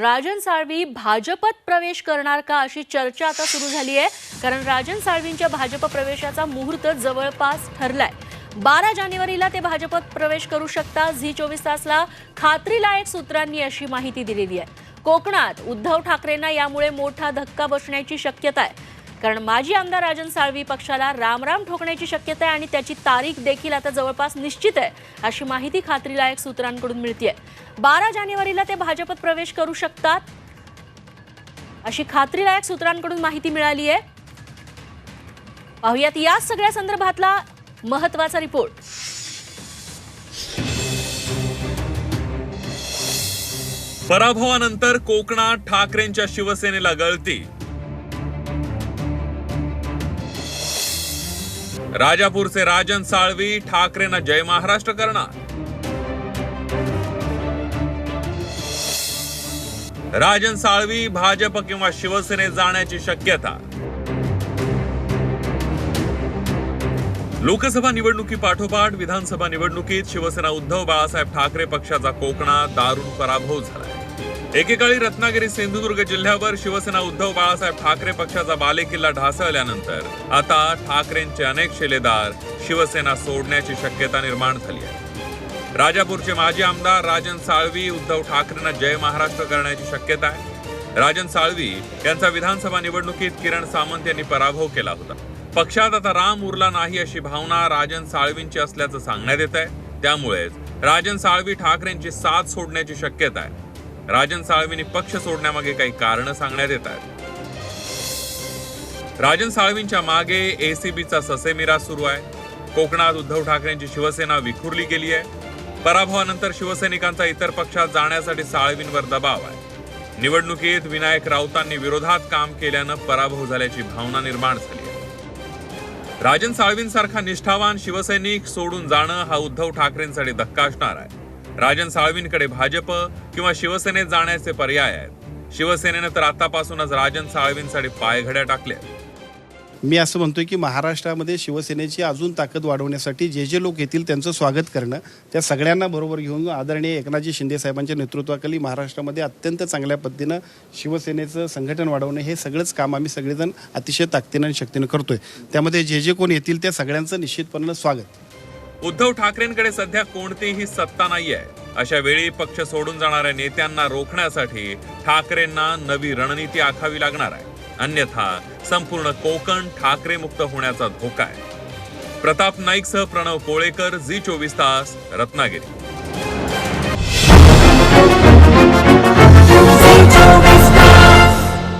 राजन साळवी भाजपत प्रवेश करणार का अशी चर्चा आता सुरू झाली आहे कारण राजन साळवींच्या भाजप प्रवेशाचा मुहूर्त जवळपास ठरलाय. बारा जानेवारीला ते भाजपत प्रवेश करू शकतात झी चोवीस तासला. खात्रीलायक सूत्रांनी अशी माहिती दिलेली आहे. कोकणात उद्धव ठाकरेंना यामुळे मोठा धक्का बसण्याची शक्यता आहे. कारण माजी आमदार राजन साळवी पक्षाला रामराम ठोकण्याची शक्यता आहे आणि त्याची तारीख देखील आता जवळपास निश्चित आहे अशी माहिती खात्रीलायक सूत्रांकडून मिळते बारा जानेवारीला ते भाजपत प्रवेश करू शकतात अशी खात्रीलायक सूत्रांकडून माहिती मिळाली आहे पाहुयात या सगळ्या संदर्भातला महत्त्वाचा रिपोर्ट. पराभवानंतर कोकणात ठाकरेंच्या शिवसेनेला गळती. राजापूरचे राजन साळवी ठाकरेंना जय महाराष्ट्र करणार. राजन साळवी भाजप किंवा शिवसेनेत जाण्याची शक्यता. लोकसभा निवडणुकी पाठोपाठ विधानसभा निवडणुकीत शिवसेना उद्धव बाळासाहेब ठाकरे पक्षाचा कोकणात दारुण पराभव झाला. एकेकाळी रत्नागिरी सिंधुदुर्ग जिल्ह्यावर शिवसेना उद्धव बाळासाहेब ठाकरे पक्षाचा बालेकिल्ला ढासळल्यानंतर आता ठाकरेंचे अनेक शिलेदार शिवसेना सोडण्याची शक्यता निर्माण झाली आहे. राजापूरचे माजी आमदार राजन साळवी उद्धव ठाकरेंना जय महाराष्ट्र करण्याची शक्यता आहे. राजन साळवी यांचा विधानसभा निवडणुकीत किरण सामंत यांनी पराभव केला होता. पक्षात आता राम उरला नाही अशी भावना राजन साळवींची असल्याचं सांगण्यात येत आहे त्यामुळेच राजन साळवी ठाकरेंची साथ सोडण्याची शक्यता आहे. राजन साळवींनी पक्ष सोडण्यामागे काही कारण सांगण्यात येत आहेत राजन साळवींच्या मागे एसीबीचा ससेमिरा सुरू आहे. कोकणात उद्धव ठाकरेंची शिवसेना विखुरली गेली आहे. पराभवानंतर शिवसैनिकांचा इतर पक्षात जाण्यासाठी साळवींवर दबाव आहे. निवडणुकीत विनायक राऊतांनी विरोधात काम केल्यानं पराभव झाल्याची भावना निर्माण झाली आहे. राजन साळवींसारखा निष्ठावान शिवसैनिक सोडून जाणं हा उद्धव ठाकरेंसाठी धक्का असणार आहे. राजन साळवींकडे भाजप किंवा शिवसेनेत जाण्याचे पर्याय आहेत. शिवसेनेनं तर आतापासूनच राजन साळवींसाठी पायघड्या टाकल्या आहेत. मी असं म्हणतोय की महाराष्ट्रामध्ये शिवसेनेची अजून ताकद वाढवण्यासाठी जे जे लोक येतील त्यांचं स्वागत करणं त्या सगळ्यांना बरोबर घेऊन आदरणीय एकनाथजी शिंदे साहेबांच्या नेतृत्वाखाली महाराष्ट्रामध्ये अत्यंत चांगल्या पद्धतीनं शिवसेनेचं संघटन वाढवणं हे सगळंच काम आम्ही सगळेजण अतिशय ताकदीनं आणि शक्तीनं करतोय. त्यामध्ये जे जे कोण येतील त्या सगळ्यांचं निश्चितपणे स्वागत. उद्धव ठाकरेंकडे सध्या कोणतीही सत्ता नाहीये. अशा वेळी पक्ष सोडून जाणाऱ्या नेत्यांना रोखण्यासाठी ठाकरेंना नवी रणनीती आखावी लागणार आहे. अन्यथा संपूर्ण कोकण ठाकरे मुक्त होण्याचा धोका आहे. प्रताप नाईकसह प्रणव कोळेकर झी चोवीस तास रत्नागिरी.